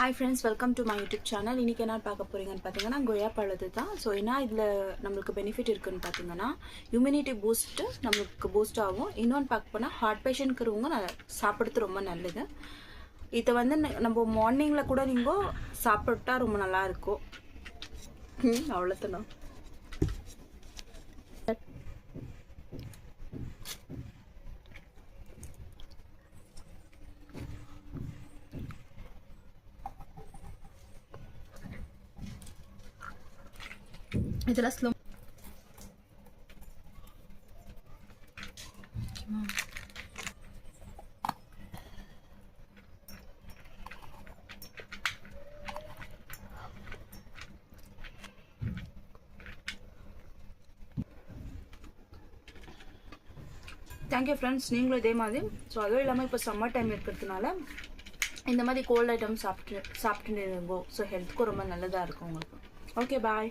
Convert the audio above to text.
Hi friends welcome to my YouTube channel இன்றைக்கி என்ன பார்க்க போகிறீங்கன்னு பார்த்தீங்கன்னா கொய்யா பழது தான். ஸோ என்ன இதில் நம்மளுக்கு பெனிஃபிட் இருக்குதுன்னு பார்த்தீங்கன்னா இம்யூனிட்டி பூஸ்ட்டு நம்மளுக்கு பூஸ்ட் ஆகும். இன்னொன்று பார்க்க போனால் ஹார்ட் பேஷண்ட் இருக்கிறவங்க ந- ரொம்ப நல்லது. இதை வந்து ந- நம்ம மார்னிங்கில் கூட நீங்கள் சாப்பிட்டா ரொம்ப நல்லா இருக்கும். அவ்வளோத்தனம் இதில் ஸ்லோ தேங்க்யூ ஃப்ரெண்ட்ஸ் நீங்களும் இதே மாதிரி. ஸோ அதுவும் இல்லாமல் இப்போ சம்மர் டைம் இருக்கிறதுனால இந்த மாதிரி கோல்ட் ஐட்டம் சாப்பிட்டு சாப்பிட்டு இருங்கோ. ஸோ ஹெல்த்துக்கும் ரொம்ப நல்லதாக இருக்கும் உங்களுக்கு. Okay bye